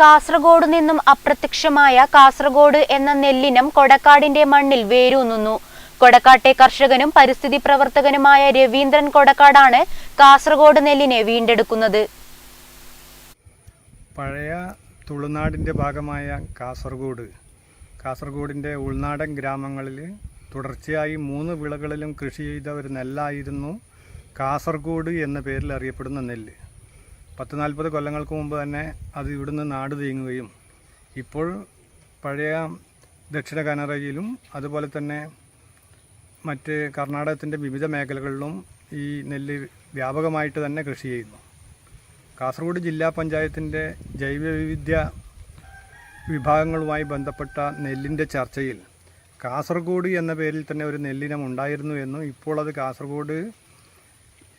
കാസർഗോഡ് നിന്നും അപ്രത്യക്ഷമായ കാസർഗോഡ് എന്ന നെല്ലിനം കൊടക്കാടിന്റെ മണ്ണിൽ വേരൂന്നുന്നു. കൊടക്കാട്ടെ കർഷകനും പരിസ്ഥിതി പ്രവർത്തകനുമായ രവീന്ദ്രൻ കൊടക്കാടാണ് കാസർഗോഡ് നെല്ലിനെ വീണ്ടെടുക്കുന്നത്. പഴയ തുളുനാടിന്റെ ഭാഗമായ കാസർഗോഡ് കാസർഗോഡിന്റെ ഉൾനാടൻ ഗ്രാമങ്ങളിൽ തുടർച്ചയായി മൂന്ന് വിളകളിലും കൃഷി ചെയ്ത ഒരു നെല്ലായിരുന്നു കാസർഗോഡ് എന്ന പേരിൽ അറിയപ്പെടുന്ന നെല്ല്. പത്ത് നാൽപ്പത് കൊല്ലങ്ങൾക്ക് മുമ്പ് തന്നെ അത് ഇവിടുന്ന് നാട് തീങ്ങുകയും ഇപ്പോൾ പഴയ ദക്ഷിണ കനറയിലും അതുപോലെ തന്നെ മറ്റ് കർണാടകത്തിന്റെ വിവിധ മേഖലകളിലും ഈ നെല്ല് വ്യാപകമായിട്ട് തന്നെ കൃഷി ചെയ്യുന്നു. കാസർഗോഡ് ജില്ലാ പഞ്ചായത്തിന്റെ ജൈവവൈവിധ്യ വിഭാഗങ്ങളുമായി ബന്ധപ്പെട്ട നെല്ലിന്റെ ചർച്ചയിൽ കാസർഗോഡ് എന്ന പേരിൽ തന്നെ ഒരു നെല്ലിനം ഉണ്ടായിരുന്നു എന്നും ഇപ്പോൾ അത് കാസർഗോഡ്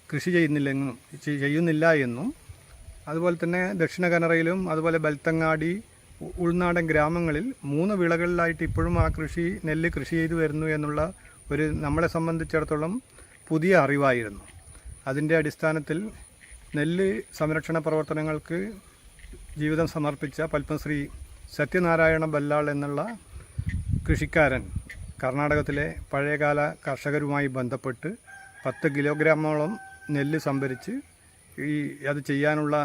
കൃഷി ചെയ്യുന്നില്ലെന്നും ചെയ്യുന്നില്ല എന്നും അതുപോലെ തന്നെ ദക്ഷിണ കനറയിലും അതുപോലെ ബൽത്തങ്ങാടി ഉൾനാടൻ ഗ്രാമങ്ങളിൽ മൂന്ന് വിളകളിലായിട്ട് ഇപ്പോഴും ആ കൃഷി നെല്ല് കൃഷി ചെയ്തു വരുന്നു എന്നുള്ള ഒരു നമ്മളെ സംബന്ധിച്ചിടത്തോളം പുതിയ അറിവായിരുന്നു. അതിന്റെ അടിസ്ഥാനത്തിൽ നെല്ല് സംരക്ഷണ പ്രവർത്തനങ്ങൾക്ക് ജീവിതം സമർപ്പിച്ച പത്മശ്രീ സത്യനാരായണ ബല്ലാൾ എന്നുള്ള കൃഷിക്കാരൻ കർണാടകത്തിലെ പഴയകാല കർഷകരുമായി ബന്ധപ്പെട്ട് പത്ത് കിലോഗ്രാമോളം നെല്ല് സംഭരിച്ച് ഈ അത് ചെയ്യാനുള്ള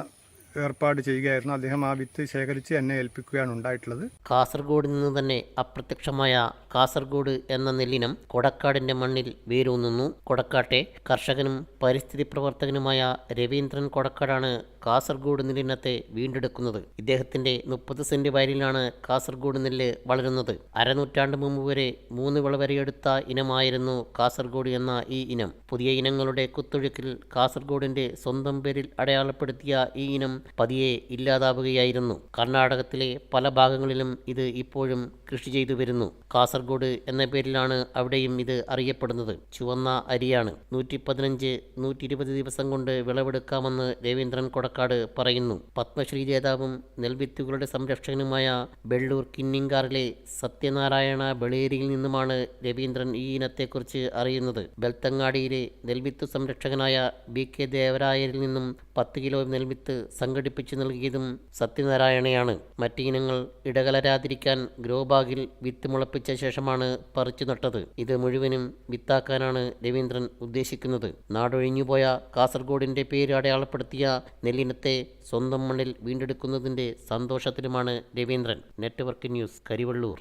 ഏർപ്പാട് ചെയ്യുകയായിരുന്നു. അദ്ദേഹം ആ വിത്ത് ശേഖരിച്ച് എന്നെ ഏൽപ്പിക്കുകയാണ് ഉണ്ടായിട്ടുള്ളത്. കാസർഗോഡ് നിന്ന് തന്നെ അപ്രത്യക്ഷമായ കാസർഗോഡ് എന്ന നെല്ലിനം കൊടക്കാടിന്റെ മണ്ണിൽ വേരൂന്നുന്നു കൊടക്കാട്ടെ കർഷകനും പരിസ്ഥിതി പ്രവർത്തകനുമായ രവീന്ദ്രൻ കൊടക്കാടാണ് കാസർഗോഡ് നെല്ലിനത്തെ വീണ്ടെടുക്കുന്നത്. ഇദ്ദേഹത്തിന്റെ മുപ്പത് സെന്റ് വയലിലാണ് കാസർഗോഡ് നെല്ല് വളരുന്നത്. അരനൂറ്റാണ്ട് മുമ്പ് വരെ മൂന്ന് വിളവരെയെടുത്ത ഇനമായിരുന്നു കാസർഗോഡ് എന്ന ഈ ഇനം. പുതിയ ഇനങ്ങളുടെ കുത്തൊഴുക്കിൽ കാസർഗോഡിന്റെ സ്വന്തം പേരിൽ അടയാളപ്പെടുത്തിയ ഈ ഇനം പതിയെ ഇല്ലാതാവുകയായിരുന്നു. കർണാടകത്തിലെ പല ഭാഗങ്ങളിലും ഇത് ഇപ്പോഴും കൃഷി ചെയ്തു വരുന്നു. കാസർഗോഡ് എന്ന പേരിലാണ് അവിടെയും ഇത് അറിയപ്പെടുന്നത്. ചുവന്ന അരിയാണ്. നൂറ്റി പതിനഞ്ച് നൂറ്റി ഇരുപത് ദിവസം കൊണ്ട് വിളവെടുക്കാമെന്ന് രവീന്ദ്രൻ കൊടക്കാട് പറയുന്നു. പത്മശ്രീ ജേതാവും നെൽവിത്തുകളുടെ സംരക്ഷകനുമായ ബെള്ളൂർ കിന്നിങ്കാറിലെ സത്യനാരായണ ബളേരിയിൽ നിന്നുമാണ് രവീന്ദ്രൻ ഈ ഇനത്തെക്കുറിച്ച് അറിയുന്നത്. ബെൽത്തങ്ങാടിയിലെ നെൽവിത്തു സംരക്ഷകനായ ബി കെ ദേവരായരിൽ നിന്നും പത്ത് കിലോ നെൽവിത്ത് സംഘടിപ്പിച്ചു നൽകിയതും സത്യനാരായണയാണ്. മറ്റ് ഇനങ്ങൾ ഇടകലരാതിരിക്കാൻ ഗ്രോ ബാഗിൽ വിത്ത് മുളപ്പിച്ച ശേഷമാണ് പറിച്ചു നട്ടത്. ഇത് മുഴുവനും വിത്താക്കാനാണ് രവീന്ദ്രൻ ഉദ്ദേശിക്കുന്നത്. നാടൊഴിഞ്ഞുപോയ കാസർഗോഡിന്റെ പേര് അടയാളപ്പെടുത്തിയ നെല്ലിനത്തെ സ്വന്തം മണ്ണിൽ വീണ്ടെടുക്കുന്നതിന്റെ സന്തോഷത്തിലുമാണ് രവീന്ദ്രൻ. Network news Karivellur.